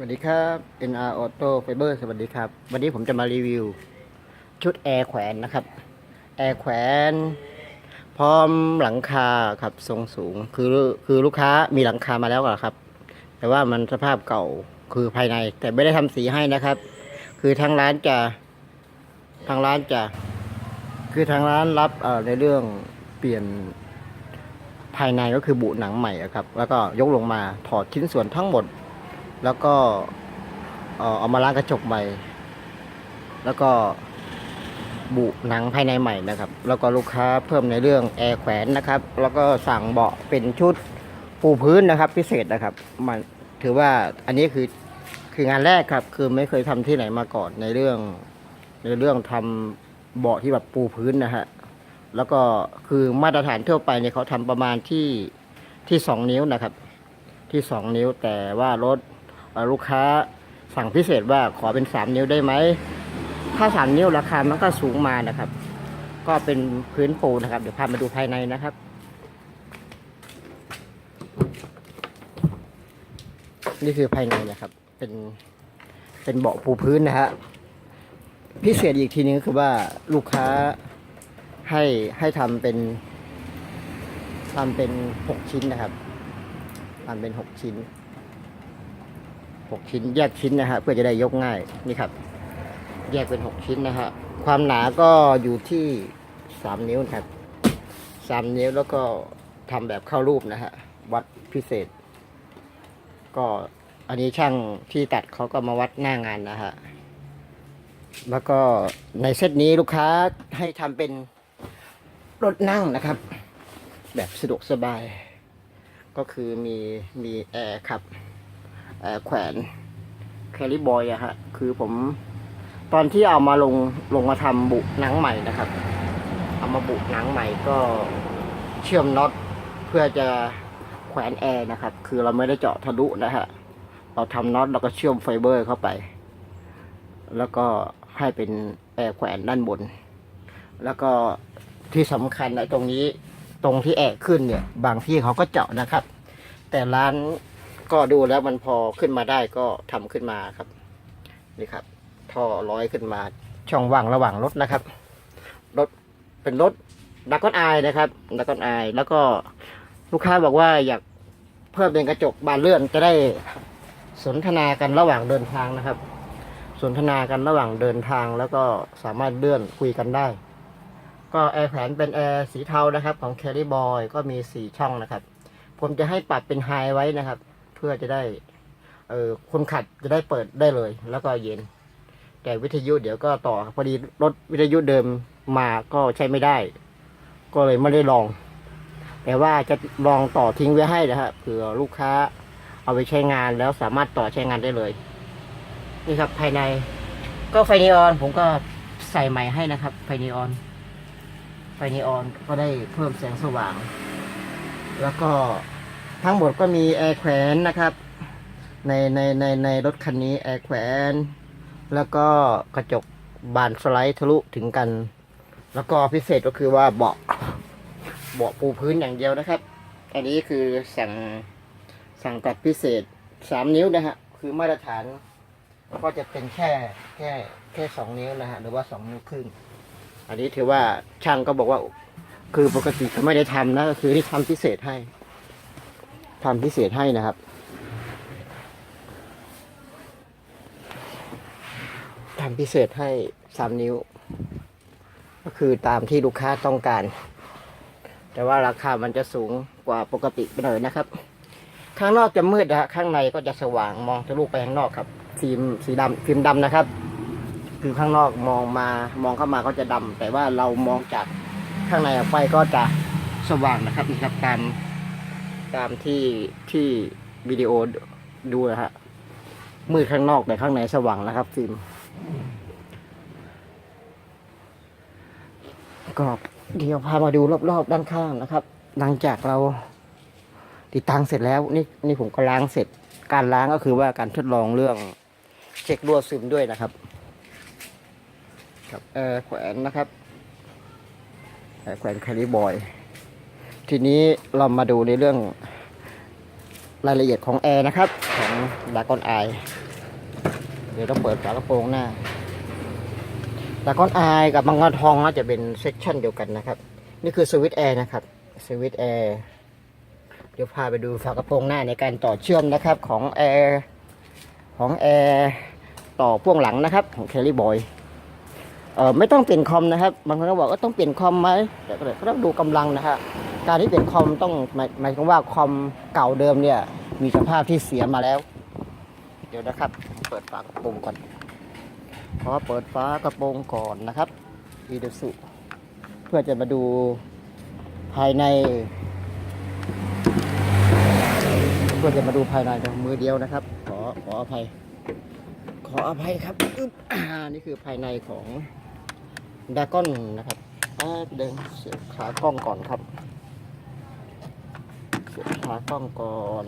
สวัสดีครับ NR Auto Fiber สวัสดีครับ วันนี้ผมจะมารีวิว ชุดแอร์แขวนนะครับ แอร์แขวน พร้อมหลังคาครับทรงสูง คือคือลูกค้ามีหลังคามาแล้วก่อนครับ แต่ว่ามันสภาพเก่าคือภายใน แต่ไม่ได้ทำสีให้นะครับ คือทางร้านจะทางร้านจะ คือทางร้านรับในเรื่องเปลี่ยนภายในก็คือบุหนังใหม่ครับ แล้วก็ยกลงมาถอดชิ้นส่วนทั้งหมด แล้วก็เอามาล้างกระจกใหม่ แล้วก็บุหนังภายในใหม่นะครับ แล้วก็ลูกค้าเพิ่มในเรื่องแอร์แขวนนะครับ แล้วก็สั่งเบาะเป็นชุดปูพื้นนะครับ พิเศษนะครับ มันถือว่าอันนี้คือคืองานแรกครับ คือไม่เคยทำที่ไหนมาก่อนในเรื่อง ในเรื่องทำเบาะที่แบบปูพื้นนะฮะแล้วก็คือมาตรฐานทั่วไปเนี่ยเขาทำประมาณที่ที่สองนิ้วนะครับ ที่สองนิ้วแต่ว่ารถ ลูกค้าสั่งพิเศษว่าขอเป็นสามนิ้วได้ไหม ถ้าสามนิ้วราคามันก็สูงมานะครับ ก็เป็นพื้นปูนะครับ เดี๋ยวพามาดูภายในนะครับ นี่คือภายในนะครับ เป็นเป็นเบาะปูพื้นนะฮะพิเศษอีกทีนึงก็คือว่าลูกค้าให้ให้ทำเป็นทำเป็นหกชิ้นนะครับทำเป็นหกชิ้น หกชิ้น แยกชิ้นนะฮะเพื่อจะได้ยกง่ายนี่ครับ แยกเป็นหกชิ้นนะฮะความหนาก็อยู่ที่สามนิ้วนครับสามนิ้วแล้วก็ทำแบบเข้ารูปนะฮะวัดพิเศษ ก็อันนี้ช่างที่ตัดเขาก็มาวัดหน้างานนะฮะแล้วก็ในเซตนี้ลูกค้าให้ทำเป็นรถนั่งนะครับ แบบสะดวกสบาย ก็คือมีมีแอร์ครับ แอร์แขวนแคลิบอยอะฮะคือผมตอนที่เอามาลงลงมาทำบุหนังใหม่นะครับ เอามาบุหนังใหม่ก็เชื่อมน็อตเพื่อจะแขวนแอร์นะครับ คือเราไม่ได้เจาะทะลุนะฮะเราทำน็อตแล้วก็เชื่อมไฟเบอร์เข้าไป แล้วก็ให้เป็นแอร์แขวนด้านบน แล้วก็ที่สำคัญนะตรงนี้ตรงที่แอกขึ้นเนี่ย บางที่เขาก็เจาะนะครับ แต่ร้าน ก็ดูแล้วมันพอขึ้นมาได้ก็ทำขึ้นมาครับ นี่ครับ ท่อร้อยขึ้นมาช่องว่างระหว่างรถนะครับ รถเป็นรถดักก้อนอายนะครับดักก้อนอายแล้วก็ลูกค้าบอกว่าอยากเพิ่มเป็นกระจกบานเลื่อนจะได้สนทนากันระหว่างเดินทางนะครับ สนทนากันระหว่างเดินทางแล้วก็สามารถเลื่อนคุยกันได้ ก็แอร์แขวนเป็นแอร์สีเทานะครับ ของ c a r r y Boy ก็มีสี่ช่องนะครับ ผมจะให้ปรับเป็นไฮไว้นะครับ เพื่อจะได้ เออคนขับจะได้เปิดได้เลย แล้วก็เย็น แต่วิทยุเดี๋ยวก็ต่อพอดีรถวิทยุเดิมมาก็ใช้ไม่ได้ ก็เลยไม่ได้ลอง แต่ว่าจะลองต่อทิ้งไว้ให้นะฮะเผื่อลูกค้า เอาไปใช้งานแล้วสามารถต่อใช้งานได้เลย นี่ครับภายใน ก็ไฟนีออนผมก็ใส่ใหม่ให้นะครับ ไฟนีออน ไฟนีออนก็ได้เพิ่มแสงสว่าง แล้วก็ ทั้งหมดก็มีแอร์แขวนนะครับ ในในในในรถคันนี้แอร์แขวน แล้วก็กระจกบานสไลด์ทะลุถึงกัน แล้วก็พิเศษก็คือว่าเบาะเบาะปูพื้นอย่างเดียวนะครับ อันนี้คือสั่งสั่งตัดพิเศษสามนิ้วนะฮะคือมาตรฐานก็จะเป็นแค่แค่แค่สองนิ้วนะฮะหรือว่าสองนิ้วครึ่งอันนี้ถือว่าช่างก็บอกว่า คือปกติเขาไม่ได้ทำนะก็คือที่ทำพิเศษให้ ทำพิเศษให้นะครับ ทำพิเศษให้สามนิ้ว ก็คือตามที่ลูกค้าต้องการ แต่ว่าราคามันจะสูงกว่าปกติไปหน่อยนะครับ ข้างนอกจะมืดนะฮะข้างในก็จะสว่างมองทะลุไปข้างนอกครับ ฟิล์มสีดำฟิล์มดำนะครับ คือข้างนอกมองมามองเข้ามาก็จะดำแต่ว่าเรามองจากข้างในออกไปก็จะสว่างนะครับนี่ครับตาม ตามที่ที่วิดีโอดูนะฮะมืดข้างนอกแต่ข้างในสว่างนะครับฟิล์มก็เดี๋ยวพามาดูรอบๆด้านข้างนะครับ หลังจากเราติดตั้งเสร็จแล้วนี่นี่ผมก็ล้างเสร็จ การล้างก็คือว่าการทดลองเรื่องเช็ครั่วซึมด้วยนะครับ ครับแอร์แขวนนะครับแอร์แขวนคาริบอย ทีนี้เรามาดูในเรื่องรายละเอียดของแอร์นะครับ ของดากอนไอเดี๋ยวต้องเปิดฝากระโปรงหน้าแต่ก้อนไอกับมังกรทองน่าจะเป็นเซกชันเดียวกันนะครับ นี่คือสวิตช์แอร์นะครับสวิตช์แอร์เดี๋ยวพาไปดูฝากระโปรงหน้าในการต่อเชื่อมนะครับของแอร์ของแอร์ต่อพ่วงหลังนะครับ ของแคล r ่บอยเอ่อไม่ต้องเปลี่ยนคอมนะครับบางคนก็บอกว่าต้องเปลี่ยนคอมไหมแต่ก็เลยก็ต้องดูกำลังนะฮะ การที่เปลี่ยนคอมต้องหมายหมายถึงว่าคอมเก่าเดิมเนี่ย มีสภาพที่เสียมาแล้ว เดี๋ยวนะครับ เปิดฝากระโปรงก่อนขอเปิดฝากระโปรงก่อนนะครับอีเดสุเพื่อจะมาดูภายใน เพื่อจะมาดูภายในมือเดียวนะครับ ขอขออภัย ขออภัยครับอึ๊บอ่านี่คือภายในของดากอนนะครับแป๊บเดินเสียบขากล้องก่อนครับ ขากล้องก่อน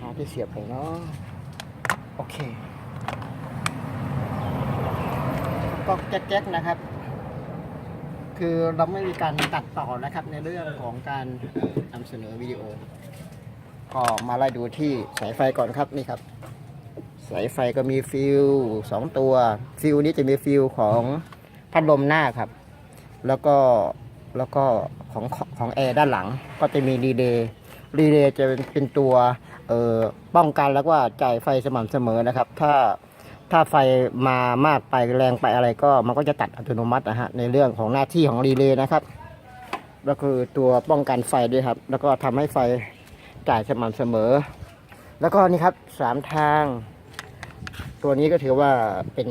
หาที่เสียบไปเนาะโอเคก็แก๊กๆนะครับ คือเราไม่มีการตัดต่อนะครับในเรื่องของการนำเสนอวิดีโอ ก็มาไล่ดูที่สายไฟก่อนครับนี่ครับ สายไฟก็มีฟิวสองตัว ฟิวนี้จะมีฟิวของ พัดลมหน้าครับ แล้วก็แล้วก็ของของแอร์ด้านหลังก็จะมีรีเลย์รีเลย์จะเป็นเป็นตัวเอ่อป้องกันแล้วก็จ่ายไฟสม่ำเสมอนะครับ ถ้าถ้าไฟมามากไปแรงไปอะไรก็มันก็จะตัดอัตโนมัตินะฮะในเรื่องของหน้าที่ของรีเลย์นะครับก็คือตัวป้องกันไฟด้วยครับ แล้วก็ทำให้ไฟจ่ายสม่ำเสมอ แล้วก็นี่ครับสามทาง ตัวนี้ก็ถือว่าเป็น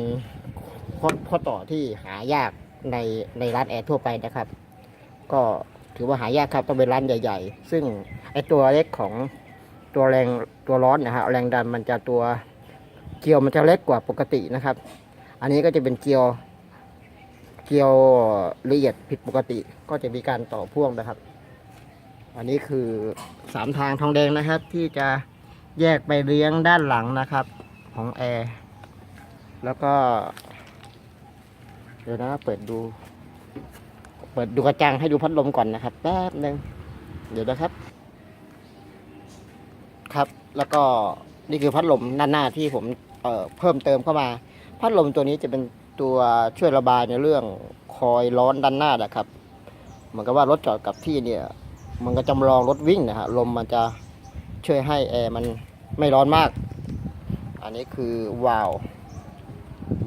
ข้อข้อต่อที่หายากในในร้านแอร์ทั่วไปนะครับ ก็ถือว่าหายากครับต้องเป็นร้านใหญ่ ๆ ซึ่งไอตัวเล็กของตัวแรงตัวร้อนนะฮะแรงดันมันจะตัวเกลียวมันจะเล็กกว่าปกตินะครับ อันนี้ก็จะเป็นเกลียวเกลียวละเอียดผิดปกติ ก็จะมีการต่อพ่วงนะครับ อันนี้คือสามทางทองแดงนะครับ ที่จะแยกไปเลี้ยงด้านหลังนะครับ ของแอร์แล้วก็ เดี๋ยวนะเปิดดู เปิดดูกระจังให้ดูพัดลมก่อนนะครับ แป๊บหนึ่งเดี๋ยวนะครับ ครับ แล้วก็นี่คือพัดลมด้านหน้าที่ผมเอ่อเพิ่มเติมเข้ามา พัดลมตัวนี้จะเป็นตัวช่วยระบายในเรื่องคอยร้อนด้านหน้านะครับ เหมือนกับว่ารถจอดกับที่เนี่ย มันก็จำลองรถวิ่งนะฮะลมมันจะช่วยให้แอร์มันไม่ร้อนมาก อันนี้คือวาล์ว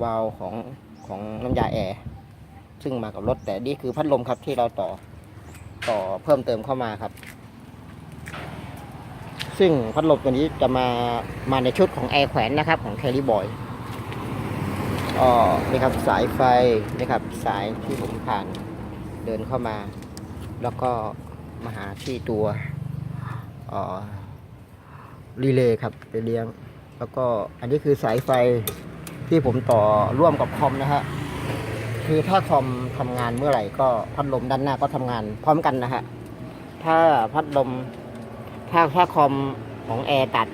วาล์วของ ของน้ำยาแอร์ซึ่งมากับรถแต่นี่คือพัดลมครับที่เราต่อต่อเพิ่มเติมเข้ามาครับ ซึ่งพัดลมตัวนี้จะมามาในชุดของแอร์แขวนนะครับ ของแคล r ่บอยอ๋อนี่ครับสายไฟนี่ครับสายที่ผมผ่านเดินเข้ามา แล้วก็มาหาที่ตัวอ่อรีเลย์ครับไปเลี้ยง แล้วก็อันนี้คือสายไฟ ที่ผมต่อร่วมกับคอมนะฮะคือถ้าคอมทำงานเมื่อไหร่ก็พัดลมด้านหน้าก็ทำงานพร้อมกันนะฮะถ้าพัดลม ถ้าถ้าคอมของแอร์ตัด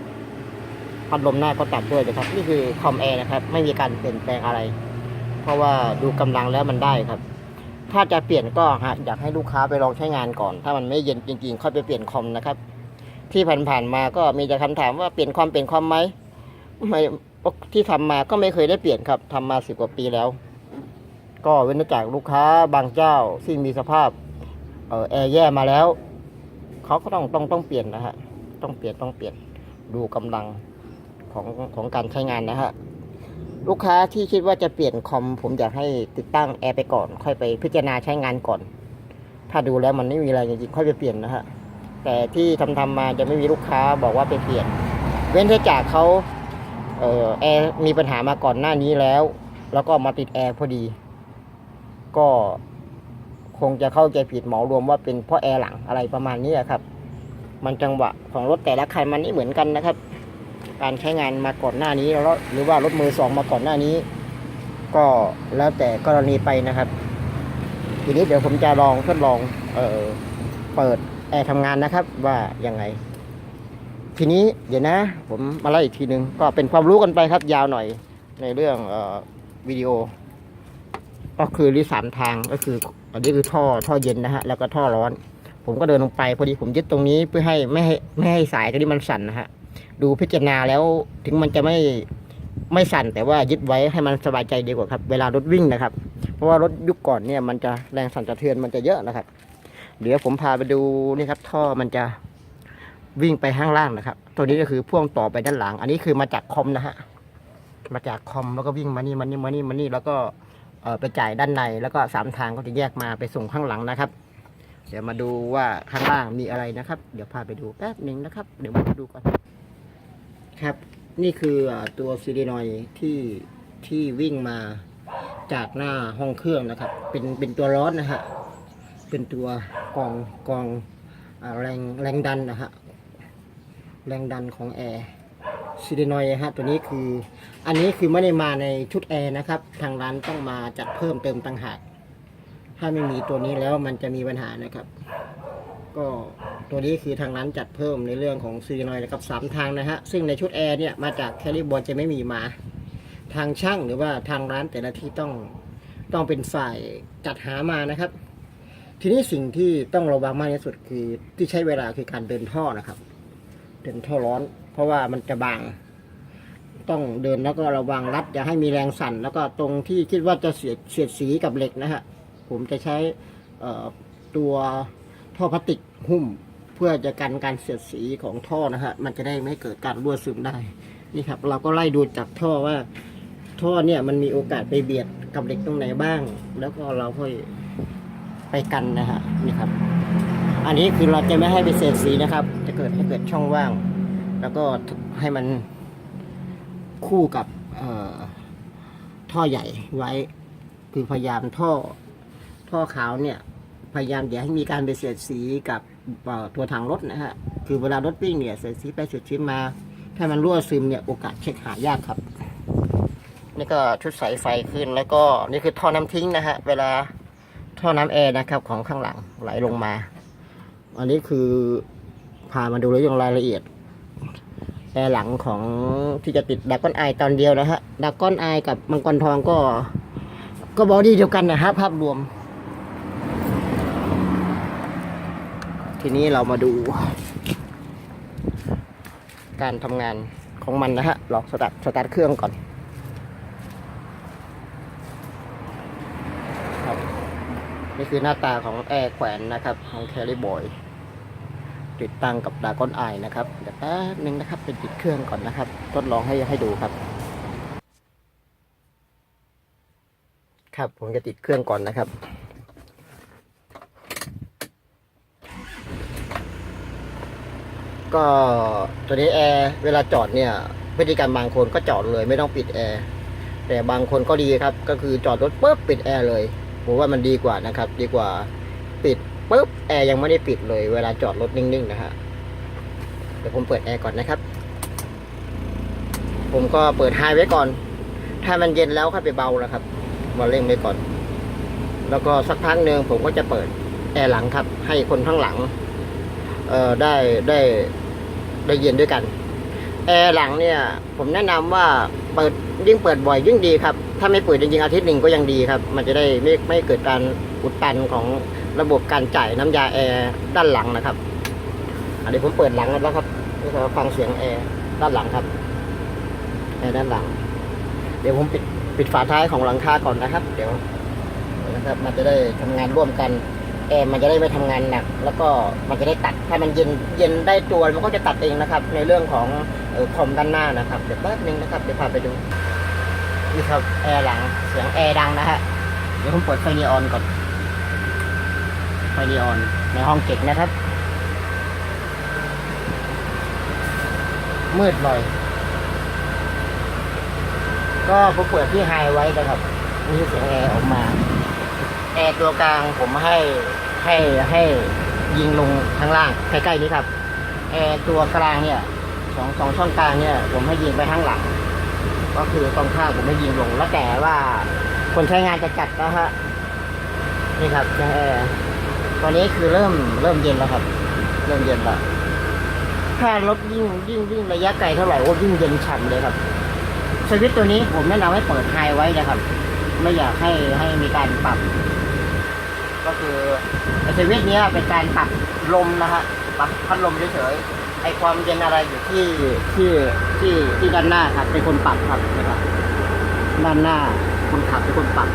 พัดลมหน้าก็ตัดด้วยนะครับ นี่คือคอมแอร์นะครับ ไม่มีการเปลี่ยนแปลงอะไร เพราะว่าดูกำลังแล้วมันได้ครับ ถ้าจะเปลี่ยนก็ฮะอยากให้ลูกค้าไปลองใช้งานก่อน ถ้ามันไม่เย็นจริงๆค่อยไปเปลี่ยนคอมนะครับ ที่ผ่านๆมาก็มีแต่คำถามว่าเปลี่ยนคอมเปลี่ยนคอมไหมไม่ ที่ทำมาก็ไม่เคยได้เปลี่ยนครับทำมาสิบกว่าปีแล้ว ก็เว้นจากลูกค้าบางเจ้าที่มีสภาพเออแอร์แย่มาแล้วเขาก็ต้องต้องต้องเปลี่ยนนะฮะต้องเปลี่ยนต้องเปลี่ยนดูกำลังของของการใช้งานนะฮะลูกค้าที่คิดว่าจะเปลี่ยนคอมผมอยากให้ติดตั้งแอร์ไปก่อน ค่อยไปพิจารณาใช้งานก่อน ถ้าดูแล้วมันไม่มีอะไรจริงๆค่อยไปเปลี่ยนนะฮะแต่ที่ทำทำมาจะไม่มีลูกค้าบอกว่าไปเปลี่ยน เว้นแต่จากเขา เออแอร์มีปัญหามาก่อนหน้านี้แล้ว แล้วก็มาติดแอร์พอดี ก็คงจะเข้าใจผิดเหมารวมว่าเป็นเพราะแอร์หลังอะไรประมาณนี้ครับ มันจังหวะของรถแต่ละคันมันไม่เหมือนกันนะครับ การใช้งานมาก่อนหน้านี้แล้วหรือว่ารถมือสองมาก่อนหน้านี้ ก็แล้วแต่กรณีไปนะครับ ทีนี้เดี๋ยวผมจะลองทดลองเออเปิดแอร์ทำงานนะครับว่ายังไง ทีนี้เดี๋ยวนะ ผมมาไล่อีกทีนึงก็เป็นความรู้กันไปครับยาวหน่อยในเรื่องออวิดีโอ ก็คือรีสามทางก็คืออันนี้คือท่อท่อเย็นนะฮะแล้วก็ท่อร้อนผผมก็เดินลงไป พอดีผมยึดตรงนี้เพื่อให้ไม่ให้ไม่ให้สายตัวนี้มันสั่นนะฮะดูพิจารณาแล้วถึงมันจะไม่ไม่สั่นแต่ว่ายึดไว้ให้มันสบายใจดีกว่าครับ เวลารถวิ่งนะครับ เพราะว่ารถยุคก่อนเนี่ยมันจะแรงสั่นสะเทือนมันจะเยอะนะครับ เดี๋ยวผมพาไปดูนี่ครับ ท่อมันจะ วิ่งไปข้างล่างนะครับ ตัวนี้ก็คือพ่วงต่อไปด้านหลัง อันนี้คือมาจากคอมนะฮะ มาจากคอมแล้วก็วิ่งมานี่มานี่มานี่มานี่แล้วก็ไปจ่ายด้านในแล้วก็สามทางก็จะแยกมาไปส่งข้างหลังนะครับ เดี๋ยวมาดูว่าข้างล่างมีอะไรนะครับ เดี๋ยวพาไปดูแป๊บหนึ่งนะครับ เดี๋ยวมาดูก่อนครับ นี่คือตัวซีดีนอยที่ที่วิ่งมาจากหน้าห้องเครื่องนะครับ เป็นเป็นตัวร้อนนะฮะเป็นตัวกองกองอแรงแรงดันนะฮะ แรงดันของแอร์ซีดีนอยฮะตัวนี้คือ อันนี้คือไม่ได้มาในชุดแอร์นะครับ ทางร้านต้องมาจัดเพิ่มเติมต่างหากถ้าไม่มีตัวนี้แล้วมันจะมีปัญหานะครับ ก็ตัวนี้คือทางร้านจัดเพิ่มในเรื่องของซีดีนอยนะครับสามทางนะฮะซึ่งในชุดแอร์เนี่ยมาจากแคลิบอลจะไม่มีมา ทางช่างหรือว่าทางร้านแต่ละที่ต้องต้องเป็นฝ่ายจัดหามานะครับ ทีนี้สิ่งที่ต้องระวังมากที่สุดคือที่ใช้เวลาคือการเดินท่อนะครับ เดินท่อร้อน เพราะว่ามันจะบาง ต้องเดินแล้วก็ระวังรัดอย่าให้มีแรงสั่น แล้วก็ตรงที่คิดว่าจะเสียดเสียดสีกับเหล็กนะฮะผมจะใช้ตัวท่อพลาสติกหุ้ม เพื่อจะกันการเสียดสีของท่อนะฮะมันจะได้ไม่เกิดการรั่วซึมได้นี่ครับ เราก็ไล่ดูจากท่อว่า ท่อเนี่ยมันมีโอกาสไปเบียดกับเหล็กตรงไหนบ้าง แล้วก็เราค่อยไปกันนะฮะนี่ครับ อันนี้คือเราจะไม่ให้ไปเสียดสีนะครับ กิดให้เกิดช่องว่าง แล้วก็ให้มันคู่กับท่อใหญ่ไว้ คือพยายามท่อท่อขาวเนี่ย พยายามอย่าให้มีการไปเสียดสีกับตัวถังรถนะฮะคือเวลารถวิ่งเนี่ยเสียดสีไปเสียดสีมา ถ้ามันรั่วซึมเนี่ยโอกาสเช็คหายากครับ นี่ก็ชุดสายไฟขึ้นแล้วก็นี่คือท่อน้ำทิ้งนะฮะเวลาท่อน้ำแอร์นะครับของข้างหลังไหลลงมา อันนี้คือ พามาดูเรื่องรายละเอียดแอร์หลังของที่จะติดดักก้อนไอตอนเดียวนะฮะดักก้อนไอกับมังกรทองก็ ก็บอดี้เดียวกันนะฮะภาพรวม ทีนี้เรามาดู การทำงานของมันนะฮะลองสตาร์ทสตาร์ทเครื่องก่อนครับนี่คือหน้าตาของแอร์แขวนนะครับ ของแคลิบอย ติดตั้งกับดากอนไอนะครับเดี๋ยวแป๊บนึงนะครับเป็นปิดเครื่องก่อนนะครับ ทดลองให้ให้ดูครับ ครับผมจะติดเครื่องก่อนนะครับก็ตัวนี้แอร์เวลาจอดเนี่ยพฤติกรรมบางคนก็จอดเลยไม่ต้องปิดแอร์แต่บางคนก็ดีครับ ก็คือจอดรถปุ๊บปิดแอร์เลยผมว่ามันดีกว่านะครับ ดีกว่าปิด ปุ๊บแอร์ยังไม่ได้ปิดเลยเวลาจอดรถนิ่งๆนะฮะเดี๋ยวผมเปิดแอร์ก่อนนะครับ ผมก็เปิดไฮไว้ก่อน ถ้ามันเย็นแล้วค่อยไปเบาแล้วครับวอลเล่งไว้ก่อน แล้วก็สักพักหนึ่งผมก็จะเปิดแอร์หลังครับ ให้คนข้างหลัง เอ่อได้ได้ได้เย็นด้วยกันแอร์หลังเนี่ย ผมแนะนำว่าเปิดยิ่งเปิดบ่อยยิ่งดีครับ ถ้าไม่เปิดจริงๆอาทิตย์หนึ่งก็ยังดีครับ มันจะได้ไม่ไม่เกิดการอุดตันของ ระบบการจ่ายน้ำยาแอร์ด้านหลังนะครับอันนี้ผมเปิดหลังแล้วครับนี่ครับฟังเสียงแอร์ด้านหลังครับแอร์ด้านหลัง เดี๋ยวผมปิดปิดฝาท้ายของหลังคาก่อนนะครับ เดี๋ยวนะครับ มันจะได้ทำงานร่วมกันแอร์มันจะได้ไม่ทำงานหนัก แล้วก็มันจะได้ตัดถ้ามันเย็นเย็นได้ตัวมันก็จะตัดเองนะครับ ในเรื่องของคอมด้านหน้านะครับ เดี๋ยวแป๊บนึงนะครับเดี๋ยวพาไปดูนี่ครับแอร์หลังเสียงแอร์ดังนะฮะเดี๋ยวผมเปิดไฟนีออนก่อน ไฟนีออนในห้องเก็บนะครับ มืดหน่อย ก็ผมเปิดที่ไฮไว้นะครับนี่เสียงแอร์ออกมาแอร์ตัวกลางผมให้ให้ให้ยิงลงข้างล่างใกล้ๆนี้ครับแอร์ตัวกลางเนี่ยสองสองช่องกลางเนี่ย ผมให้ยิงไปข้างหลัง ก็คือตรงข้างผมไม่ยิงลงแล้วแต่ว่าคนใช้งานจะจัดนะฮะนี่ครับแอร์ ตอนนี้คือเริ่มเริ่มเย็นแล้วครับ เริ่มเย็นแล้วถ้ารถยิ่งยิ่งยิ่งระยะไกลเท่าไหร่โอ้ยิ่งเย็นฉ่ำเลยครับสวิตตัวนี้ผมแนะนำให้เปิดไฮไว้นะครับ ไม่อยากให้ให้มีการปรับ ก็คือไอสวิตเนี้ยเป็นการปรับลมนะฮะปรับพัดลมเฉยๆไอความเย็นอะไรอยู่ที่ที่ที่ที่ด้านหน้าครับเป็นคนปรับครับนะครับด้านหน้าคนขับเป็นคนปรับ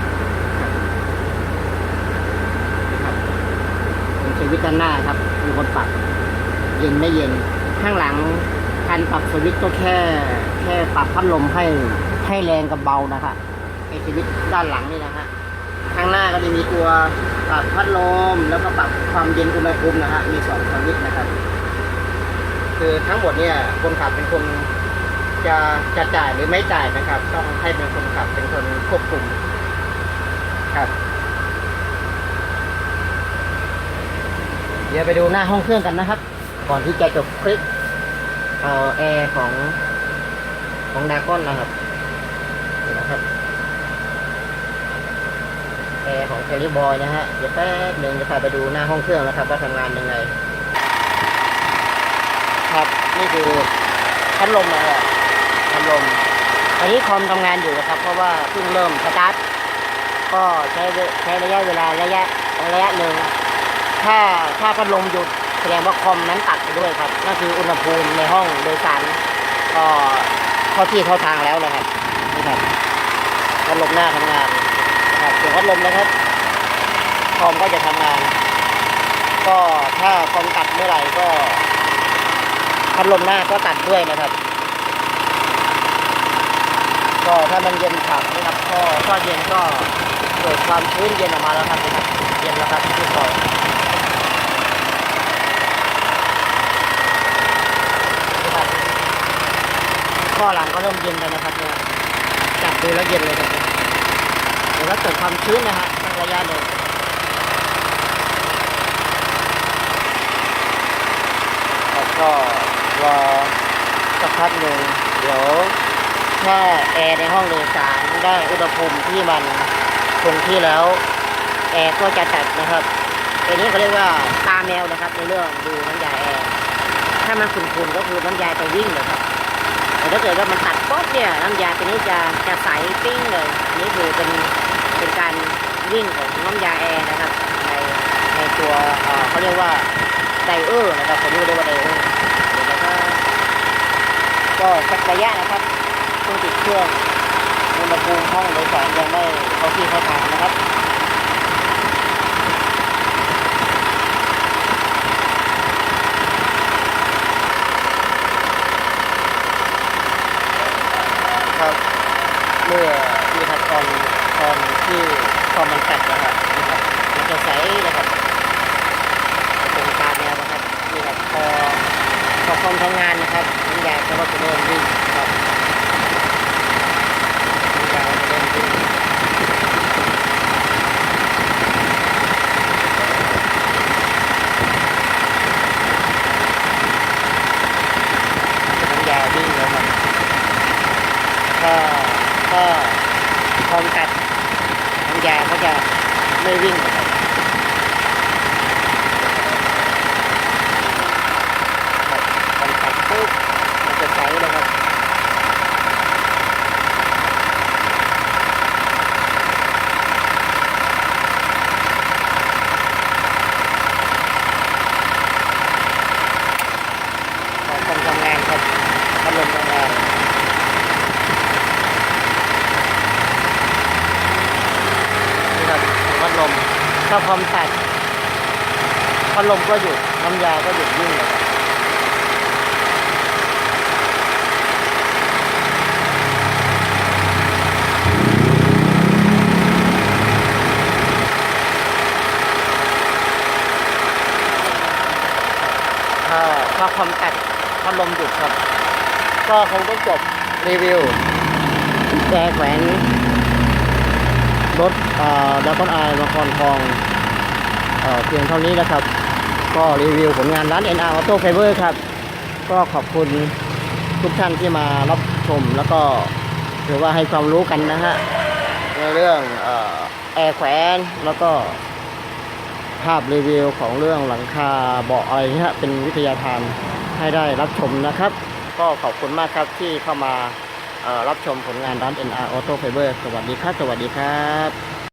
สวิตช์ด้านหน้าครับเป็นคนปรับเย็นไม่เย็น ข้างหลังการปรับสวิตช์ก็แค่แค่ปรับพัดลมให้ให้แรงกับเบานะคะไอสวิตช์ด้านหลังนี่นะฮะข้างหน้าก็จะมีตัวปรับพัดลมแล้วก็ปรับความเย็นอุณหภูมินะฮะมีสองสวิตช์นะครับ คือทั้งหมดเนี่ยคนขับเป็นคนจะจะจ่ายหรือไม่จ่ายนะครับ ต้องให้เป็นคนขับเป็นคนควบคุมครับ ดี๋ยวไปดูหน้าห้องเครื่องกันนะครับ ก่อนที่จะจบคลิปเอ่อแอร์ของของดากอนนะครับนี่นะครับแอร์ของเทลิบอยนะฮะเดี๋ยวแป๊บหนึ่งจะพาไปดูหน้าห้องเครื่องนะครับ ว่าทำงานยังไง ครับนี่คือพัดลมนะฮะพัดลมตอนนี้คอมทำงานอยู่นะครับ เพราะว่าเพิ่งเริ่มสตาร์ทก็ใช้ใช้ระยะเวลาระยะระยะหนึ่ง ถ้าถ้าพัดลมหยุดแสดงว่าคอมนั้นตัดไปด้วยครับนั่นคืออุณหภูมิในห้องโดยสารก็เข้าที่เข้าทางแล้วนะครับนี่ครับพัดลมหน้าทำงานนะครับเสียงพัดลมนะครับ คอมก็จะทำงาน ก็ถ้าคอมตัดเมื่อไหร่ก็พัดลมหน้าก็ตัดด้วยนะครับ ก็ถ้ามันเย็นขับนะครับก็ก็เย็นก็เกิดความชื้นเย็นออกมาแล้วครับนะครับเย็นแล้วครับเรียบร้อยนะครับ ข้อหลังก็เริ่มเย็นแล้วนะครับเนี่ยจับดูแล้วเย็นเลยครับเดี๋ยวแล้วเกิดความชื้นนะฮะสักระยะหนึ่งแล้วก็รอสักพักหนึ่งเดี๋ยวถ้าแอร์ในห้องโดยสารได้อุณหภูมิที่มันคงที่แล้ว แอร์ก็จะตัดนะครับอันนี้เขาเรียกว่าตาแมวนะครับ ในเรื่องดูน้ำยาแอร์ถ้ามันขุ่นๆก็คือน้ำยาจะวิ่งเลยครับ แต่ถ้าเกิดว่ามันตัดป๊อบเนี่ยน้ำยาตัวนี้จะจะใสปิ้งเลยอันนี้คือเป็นเป็นการวิ่งของน้ำยาแอร์นะครับ ในในตัวเขาเรียกว่าไดเออร์นะครับผมเรียกว่าไดเออร์เดี๋ยวนะครับก็สักระยะนะครับเครื่องติดเครื่องอุณหภูมิห้องโดยสารยังไม่เข้าที่เข้าทางนะครับเมื่อที่ คอนตอนที่พอมมันตัดนะครับนี่ครับมันจะใสนะครับเป็นตามแนวนะครับนี่ครับพอพอคอมทำงานนะครับน้ำยาก็จะเริ่มวิ่งน้ำยาวิ่งแล้วครับถ้าถ้าคอมตัดน้ำ ยาก็จะไม่วิ่งนะครับครับพอตัดปุ๊บมันจะใสเลยครับพอคนทำงานครับพัดลมทำงานนี่ครับพัดลม ถ้าพร้อมตัดพัดลมก็หยุดน้ำยาก็หยุดวิ่งเลยถ้าความตัดพัดลมหยุดครับ ก็คงต้องจบรีวิวแจแขวนรถดับเบิลไอมาคอนทอง เเพียงเท่านี้นะครับ ก็รีวิวผลงานร้าน NR Auto Fiber ครับ ก็ขอบคุณทุกท่านที่มารับชมแล้วก็ถือว่าให้ความรู้กันนะฮะ ในเรื่องออแอร์แขวนแล้วก็ภาพรีวิวของเรื่องหลังคาเบาะอะไรเงี้ยเป็นวิทยาทานให้ได้รับชมนะครับ ก็ขอบคุณมากครับที่เข้ามารับชมผลงานร้าน NR Auto Fiber สวัสดีครับ สวัสดีครับ